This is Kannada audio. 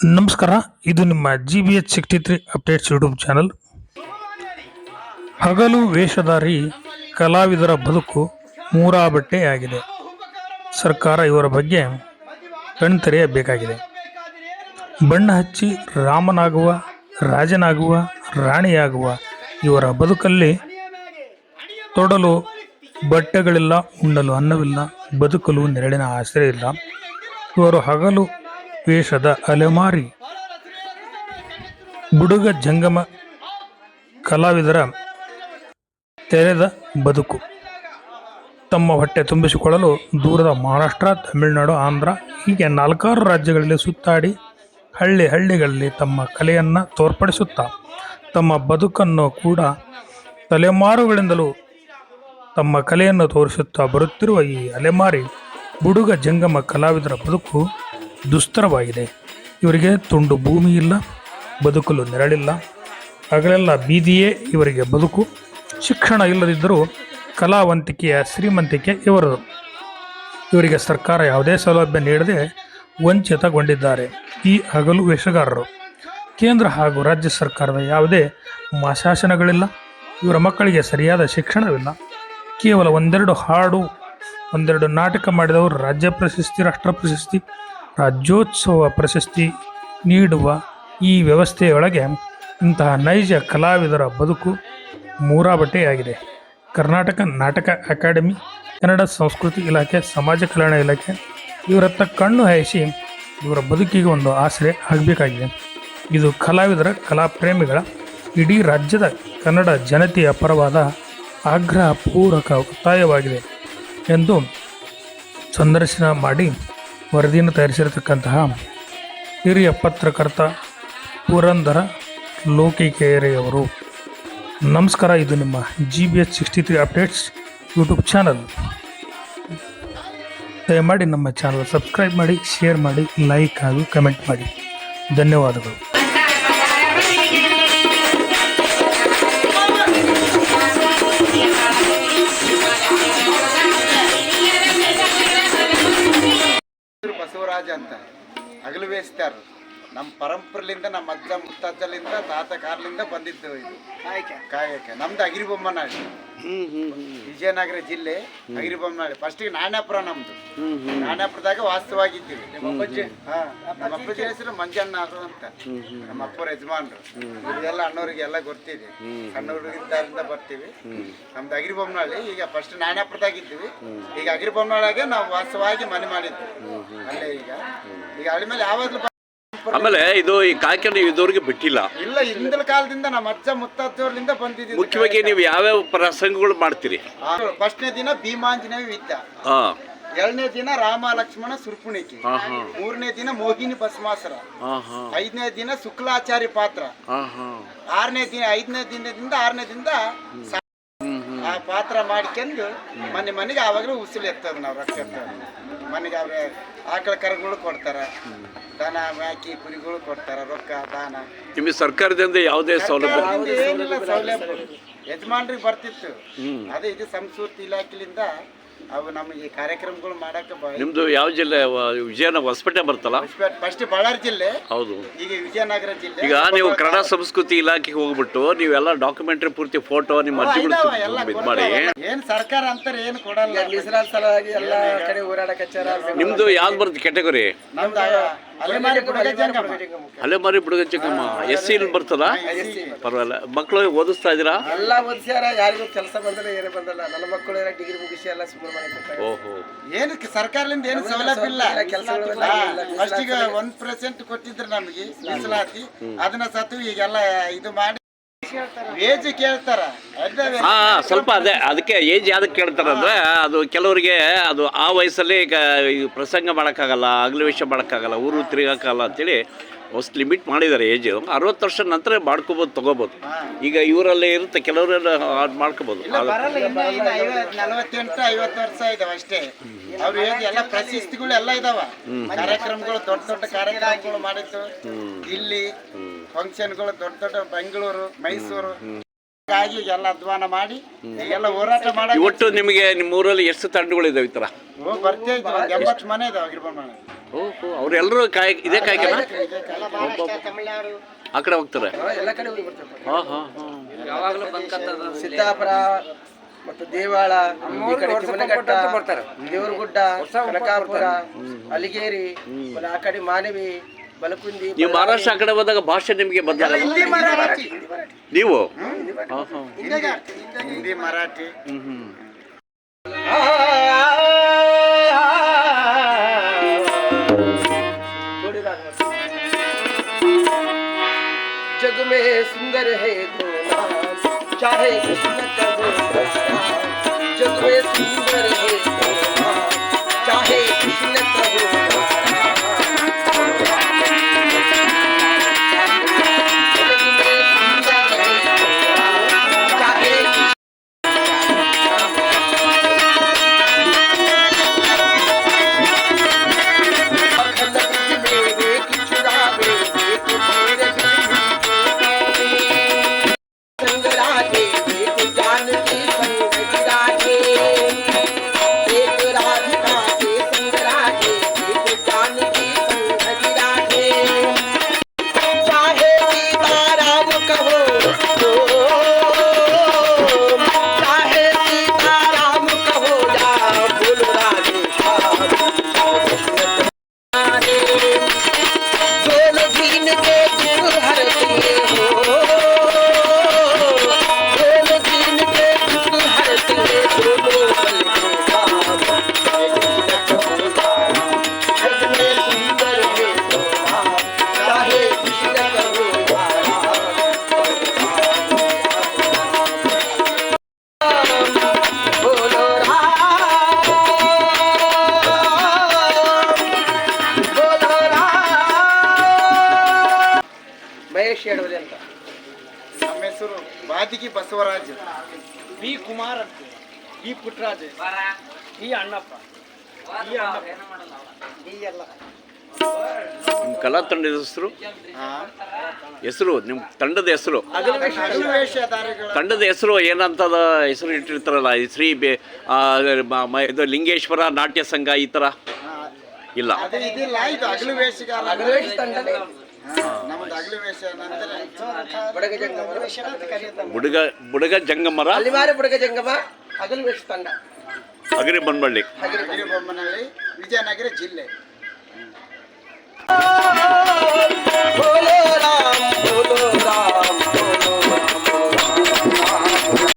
ನಮಸ್ಕಾರ, ಇದು ನಿಮ್ಮ G B H sixty three updates YouTube channel ಹಗಲು ವೇಷಧಾರಿ ಕಲಾವಿದರ ಬದುಕು ಮೂರಾ ಬಟ್ಟೆಯಾಗಿದೆ ಸರ್ಕಾರ ಇವರ ಬಗ್ಗೆ ಕಣ್ತೆರೆಯಬೇಕಾಗಿದೆ. ಬಣ್ಣ ಹಚ್ಚಿ ರಾಮನಾಗುವ, ರಾಜನಾಗುವ, ರಾಣಿಯಾಗುವ ಇವರ ಬದುಕಲ್ಲಿ ತೊಡಲು ಬಟ್ಟೆಗಳಿಲ್ಲ ಉಣ್ಣಲು ಅನ್ನವಿಲ್ಲ, ಬದುಕಲು ನೆರಳಿನ ಆಶ್ರಯ ಇಲ್ಲ. ಇವರು ಹಗಲು ವೇಷದ ಅಲೆಮಾರಿ ಬುಡುಗ ಜಂಗಮ ಕಲಾವಿದರ ತೆರೆದ ಬದುಕು. ತಮ್ಮ ಹೊಟ್ಟೆ ತುಂಬಿಸಿಕೊಳ್ಳಲು ದೂರದ ಮಹಾರಾಷ್ಟ್ರ, ತಮಿಳುನಾಡು, ಆಂಧ್ರ ಹೀಗೆ ನಾಲ್ಕಾರು ರಾಜ್ಯಗಳಲ್ಲಿ ಸುತ್ತಾಡಿ ಹಳ್ಳಿ ಹಳ್ಳಿಗಳಲ್ಲಿ ತಮ್ಮ ಕಲೆಯನ್ನು ತೋರ್ಪಡಿಸುತ್ತಾ ತಮ್ಮ ಬದುಕನ್ನು ಕೂಡ ತಲೆಮಾರುಗಳಿಂದಲೂ ತಮ್ಮ ಕಲೆಯನ್ನು ತೋರಿಸುತ್ತಾ ಬರುತ್ತಿರುವ ಈ ಅಲೆಮಾರಿ ಬುಡುಗ ಜಂಗಮ ಕಲಾವಿದರ ಬದುಕು ದುಸ್ತರವಾಗಿದೆ. ಇವರಿಗೆ ತುಂಡು ಭೂಮಿ ಇಲ್ಲ, ಬದುಕಲು ನೆರಳಿಲ್ಲ. ಹಗಲೆಲ್ಲ ಬೀದಿಯೇ ಇವರಿಗೆ ಬದುಕು. ಶಿಕ್ಷಣ ಇಲ್ಲದಿದ್ದರೂ ಕಲಾವಂತಿಕೆಯ ಶ್ರೀಮಂತಿಕೆ ಇವರದು. ಇವರಿಗೆ ಸರ್ಕಾರ ಯಾವುದೇ ಸೌಲಭ್ಯ ನೀಡದೆ ವಂಚಿತಗೊಂಡಿದ್ದಾರೆ. ಈ ಹಗಲು ವೇಷಗಾರರು. ಕೇಂದ್ರ ಹಾಗೂ ರಾಜ್ಯ ಸರ್ಕಾರದ ಯಾವುದೇ ಮಾಶಾಸನಗಳಿಲ್ಲ ಇವರ ಮಕ್ಕಳಿಗೆ ಸರಿಯಾದ ಶಿಕ್ಷಣವಿಲ್ಲ. ಕೇವಲ ಒಂದೆರಡು ಹಾಡು, ಒಂದೆರಡು ನಾಟಕ ಮಾಡಿದವರು ರಾಜ್ಯ ಪ್ರಶಸ್ತಿ, ರಾಷ್ಟ್ರ ಪ್ರಶಸ್ತಿ ರಾಜ್ಯೋತ್ಸವ ಪ್ರಶಸ್ತಿ ನೀಡುವ ಈ ವ್ಯವಸ್ಥೆಯೊಳಗೆ ಇಂತಹ ನೈಜ ಕಲಾವಿದರ ಬದುಕು ಮೂರಾಬಟ್ಟೆಯಾಗಿದೆ. ಕರ್ನಾಟಕ ನಾಟಕ ಅಕಾಡೆಮಿ, ಕನ್ನಡ ಸಂಸ್ಕೃತಿ ಇಲಾಖೆ, ಸಮಾಜ ಕಲ್ಯಾಣ ಇಲಾಖೆ ಇವರತ್ತ ಕಣ್ಣು ಹಾಯಿಸಿ ಇವರ ಬದುಕಿಗೆ ಒಂದು ಆಸರೆ ಆಗಬೇಕಾಗಿದೆ. ಇದು ಕಲಾವಿದರ ಕಲಾಪ್ರೇಮಿಗಳ ಇಡೀ ರಾಜ್ಯದ ಕನ್ನಡ ಜನತೆಯ ಪರವಾದ ಆಗ್ರಹ ಪೂರಕ ಒತ್ತಾಯವಾಗಿದೆ ಎಂದು ಸಂದರ್ಶನ ಮಾಡಿ ವರದಿಯನ್ನು ತಯಾರಿಸಿರತಕ್ಕಂತಹ ಹಿರಿಯ ಪತ್ರಕರ್ತ ಪುರಂದರ ಲೋಕಿಕೇರೆಯವರು. ನಮಸ್ಕಾರ, ಇದು ನಿಮ್ಮ G B H sixty three updates YouTube channel ದಯಮಾಡಿ ನಮ್ಮ ಚಾನಲ್ ಸಬ್ಸ್ಕ್ರೈಬ್ ಮಾಡಿ ಶೇರ್ ಮಾಡಿ ಲೈಕ್ ಹಾಗೂ ಕಮೆಂಟ್ ಮಾಡಿ. ಧನ್ಯವಾದಗಳು. ಹೆಸರು ಬಸವರಾಜ ಅಂತ ಹಗಲು ಬೇಯಿಸ್ತಾರು ನಮ್ಮ ಪರಂಪರೆಲಿಂದ ನಮ್ಮ ಅಜ್ಜ ಮುತ್ತಜ್ಜಲಿಂದ ತಾತ ಕಾರ್ಲಿಂದ ಬಂದಿದ್ದು ಇದು. ಕಾಯಕ್ಕೆ. ನಮ್ದು ಅಗಿರಿಬೊಮ್ಮನಾಡಿ ವಿಜಯನಗರ ಜಿಲ್ಲೆ ಅಗಿರಿಬೊಮ್ಮನಾಡಿ ಫಸ್ಟಿಗೆ ನಾಣ್ಯಾಪುರ ನಮ್ದು. ನಾಣ್ಯಾಪುರದಾಗ ವಾಸ್ತವಾಗಿದ್ದೀವಿ. ಹಾ ನಮ್ಮ ಅಪ್ಪಾಜಿ ಹೆಸರು ಮಂಜಣ್ಣ ಅವರು ಅಂತ. ನಮ್ಮ ಅಪ್ಪರ ಯಜಮಾನ್ರು. ಇದೆಲ್ಲ ಅಣ್ಣವ್ರಿಗೆ ಎಲ್ಲ ಗೊತ್ತಿದೆ. ಸಣ್ಣ ಹುಡುಗಿದ್ದಾರಿಂದ ಬರ್ತೀವಿ. ನಮ್ದು ಅಗಿರಿಬೊಮ್ಮನಾಳಿ ಈಗ ಫಸ್ಟ್ ನಾಣ್ಯಾಪುರದಾಗ ಇದ್ದೀವಿ ಈಗ ಅಗಿರಿಬೊಮ್ಮನಹಳ್ಳಿಗೆ ನಾವು ವಾಸವಾಗಿ ಮನೆ ಮಾಡಿದ್ವಿ ಅಲ್ಲೇ ಈಗ. ಈಗ ಅಳಿ ಮೇಲೆ ಯಾವಾಗಲೂ ಆಮೇಲೆ ಇದು ಈ ಕಾಯ್ಕೊಂಡು ಇದುವರೆಗೆ ಬಿಟ್ಟಿಲ್ಲ. ಇಲ್ಲ ಹಿಂದಿನ ಕಾಲದಿಂದ ನಮ್ಮ ಅಜ್ಜ ಮುತ್ತಜ್ಜವ್ರಿಂದ ಬಂದಿದ್ದೀವಿ ಮುಖ್ಯವಾಗಿ ನೀವು ಯಾವ್ಯಾವ ಪ್ರಸಂಗಗಳು ಮಾಡ್ತೀರಿ? ಫಸ್ಟ್ನೇ ದಿನ ಭೀಮಾಂಜನೇಯ ವಿದ್ಯ. ಹಾ. ಎರಡನೇ ದಿನ ರಾಮ ಲಕ್ಷ್ಮಣ ಸುರ್ಪುಣಿಕೆ. ಮೂರನೇ ದಿನ ಮೋಹಿನಿ ಭಸ್ಮಾಸುರ. ಐದನೇ ದಿನ ಶುಕ್ಲಾಚಾರಿ ಪಾತ್ರ. ಆರನೇ ದಿನ ಐದನೇ ದಿನದಿಂದ ಆರನೇ ದಿನದ ಸಾ- ಆ ಪಾತ್ರ ಮಾಡ್ಕೊಂಡು ಮನೆ ಮನೆಗೆ ಆವಾಗಲೂ ಉಸಿಲು ಎತ್ತದ ನಾವು ರೊಕ್ಕ ಎತ್ತದ. ಮನೆಗೆ ಅವ್ರ ಆಕಳ ಕರುಗಳು ಕೊಡ್ತಾರೆ. ದನ ಮ್ಯಾಕಿ ಕುರಿಗಳು ಕೊಡ್ತಾರೆ ರೊಕ್ಕ ದಾನ. ನಿಮಗೆ ಸರ್ಕಾರದಿಂದ ಯಾವುದೇ ಸೌಲಭ್ಯ? ಏನಿಲ್ಲ ಸೌಲಭ್ಯ. ಯಜಮಾನ್ರಿಗೆ ಬರ್ತಿತ್ತು. ಅದೇ ಇದು ಸಂಸ್ಕೃತಿ ಇಲಾಖೆಯಿಂದ ಅವು ನಮಗೆ ಕಾರ್ಯಕ್ರಮಗಳು ಮಾಡಕ್ಕೆ ನಿಮ್ದು ಯಾವ ಜಿಲ್ಲೆ? ವ- ವಿಜಯನಗರ ಹೊಸಪೇಟೆ ಬರ್ತಲ್ಲ ಫಸ್ಟ್ ಬಳ್ಳಾರಿ ಜಿಲ್ಲೆ ಹೌದು. ಈಗ ವಿಜಯನಗರ ಜಿಲ್ಲೆ. ಈಗ ನೀವು ಕನ್ನಡ ಸಂಸ್ಕೃತಿ ಇಲಾಖೆಗೆ ಹೋಗ್ಬಿಟ್ಟು ನೀವೆಲ್ಲ ಡಾಕ್ಯುಮೆಂಟ್ರಿ ಪೂರ್ತಿ ಫೋಟೋ ನಿಮ್ಮ ಅರ್ಜಿಗಳು ಎಲ್ಲ ಇದು ಮಾಡಿ. ಏನ್ ಸರ್ಕಾರ ಅಂತಾರೆ ಏನು ಕೊಡಲ್ಲ. ಮೀಸಲಾತಿ ಸಲುವಾಗಿ ಎಲ್ಲ ಕಡೆ ಓಡಾಡಕ ಹಚ್ಚಾರ ನಿಮ್ದು ಯಾವ್ದು ಬರುತ್ತೆ ಕ್ಯಾಟಗರಿ ನಮ್ದು ಅಲೆಮಾರಿ ಬುಡಗ ಜಂಗಮ. ಅಲ್ಲೇ ಮರಿ ಬಿಡುಗ ಚಿಕ್ಕಮ್ಮ ಎಸ್ ಸಿ ಬರ್ತದ? ಪರವಾಗಿಲ್ಲ. ಮಕ್ಕಳು ಓದಿಸ್ತಾ ಇದ್ದೀರಾ? ಎಲ್ಲ ಓದಿಸ್ಯಾರ ಯಾರಿಗೂ ಕೆಲಸ ಬಂದಿಲ್ಲ ಏನೇ ಬಂದಲ್ಲ. ನನ್ನ ಮಕ್ಕಳು ಎಲ್ಲ ಡಿಗ್ರಿ ಮುಗಿಸಿ ಎಲ್ಲ ಸುಮ್ಮನೆ ಮಾಡಿ ಓಹೋ. ಏನಕ್ಕೆ ಸರ್ಕಾರದಿಂದ ಏನು ಸೌಲಭ್ಯ ಇಲ್ಲ. ಕೆಲಸ ಫಸ್ಟ್ ಈಗ ಒಂದ್ ಪರ್ಸೆಂಟ್ ಕೊಟ್ಟಿದ್ರು ನಮಗೆ ಮೀಸಲಾತಿ ಅದನ್ನ ಸತ್ತು ಈಗೆಲ್ಲ ಇದು ಮಾಡಿ ಹಾ ಸ್ವಲ್ಪ ಅದೇ. ಅದಕ್ಕೆ ಏಜ್ ಯಾವ್ದಕ್ಕೆ ಕೇಳ್ತಾರೆ ಅಂದ್ರೆ ಅದು ಕೆಲವರಿಗೆ ಅದು ಆ ವಯಸ್ಸಲ್ಲಿ ಈಗ ಈ ಪ್ರಸಂಗ ಮಾಡೋಕ್ಕಾಗಲ್ಲ ಅಗಲ ವಿಷಯ ಮಾಡೋಕ್ಕಾಗಲ್ಲ ಊರು ತಿರುಗಾಕಲ್ಲ ಅಂತೇಳಿ ಅಷ್ಟು ಲಿಮಿಟ್ ಮಾಡಿದ್ದಾರೆ ಏಜ್ ಅರವತ್ತು ವರ್ಷ ನಂತರ ಮಾಡ್ಕೋಬೋದು ತಗೋಬೋದು. ಈಗ ಇವರಲ್ಲೇ ಇರುತ್ತೆ ಕೆಲವರೆಲ್ಲ ಅದು ಮಾಡ್ಕೋಬೋದು. ಇಲ್ಲ ಬರಲ್ಲ ಇನ್ನ ಇನ್ನ ಐವತ್ ನಲವತ್ತೆಂಟು ಐವತ್ತು ವರ್ಷ ಇದಾವ ಅಷ್ಟೇ. ಅವ್ರು ಹೇಗೆ ಎಲ್ಲ ಪ್ರಶಸ್ತಿಗಳು ಎಲ್ಲ ಇದಾವ. ಕಾರ್ಯಕ್ರಮಗಳು ದೊಡ್ಡ ದೊಡ್ಡ ಕಾರ್ಯಕ್ರಮಗಳು ಮಾಡಿತ್ತು ಇಲ್ಲಿ ಫಂಕ್ಷನ್ಗಳು ದೊಡ್ಡ ದೊಡ್ಡ ಬೆಂಗಳೂರು ಮೈಸೂರು. ಹಾಗಾಗಿ ಎಲ್ಲ ಅಧ್ವಾನ ಮಾಡಿ ಎಲ್ಲ ಹೋರಾಟ ಮಾಡಿ ಒಟ್ಟು ನಿಮಗೆ ನಿಮ್ಮ ಊರಲ್ಲಿ ಎಷ್ಟು ತಂಡಗಳಿದಾವೆ ಈ ಥರ? ಬರ್ತಾ ಇದ್ವಿ ಒಂದ್ ಎಂಬತ್ತು ಮನೆ ಇದಾವೆ ಗಿರ್ಬನ್ ಓಹೋ ಅವರೆಲ್ಲರೂ ಕಾಯ್ ಇದೇ ಕಾಯಿ ತಮಿಳ್ನಾಡು. ಆ ಕಡೆ ಹೋಗ್ತಾರೆ? ಎಲ್ಲ ಕಡೆ ಹೋಗಿ ಬರ್ತಾರೆ. ಹಾಂ ಹಾಂ ಹಾಂ. ಸಿದ್ದಾಪುರ ಮತ್ತು ದೇವಾಳ ಈ ಕಡೆ ತಿಮ್ಮನಘಟ್ಟ ದೇವರಗುಡ್ಡ ಕನಕಾಪುರ ಅಲಿಗೇರಿ ಆಮೇಲೆ ಆ ಕಡೆ ಮಾನವಿ ನೀವು ಮಹಾರಾಷ್ಟ್ರ ಆ ಕಡೆ ಹೋದಾಗ ಭಾಷೆ ನಿಮಗೆ ಬಂದಾಗ ಹಿಂದಿ ಮರಾಠಿ. ನೀವು? ಹಾಂ ಹಾಂ ಹಿಂದಿ ಮರಾಠಿ. ಬಸವರಾಜ್. ಬಿ ಕುಮಾರ್ ಅಂತ. B Puttaraj B Annappa. B Annappa. B ಎಲ್ಲ. ನಿಮ್ಮ ಕಲಾ ತಂಡದ ಹೆಸರು? ಹೆಸರು ನಿಮ್ಮ ತಂಡದ ಹೆಸರು? ತಂಡದ ಹೆಸರು ಏನಂತದ ಹೆಸರು ಇಟ್ಟಿರ್ತಾರಲ್ಲ ಶ್ರೀ ಬೆ ಇದು ಲಿಂಗೇಶ್ವರ ನಾಟ್ಯ ಸಂಘ ಈ ಥರ ಇಲ್ಲ. ಅದು ಬುಡಗ ಜಂಗಮರ ಅಲಿವಾರ ಬುಡಗ ಜಂಗಮ ಅಗಲ ವೇಷ ಬುಡುಗ ಬುಡುಗ ಬಡಗ ತಂಡ ಅಗರಿ ಬಂಡ್ಬಳ್ಳಿ ಅಗಿರಿ ಬೊಮ್ಮನಹಳ್ಳಿ ವಿಜಯನಗರ ಜಿಲ್ಲೆ बोलो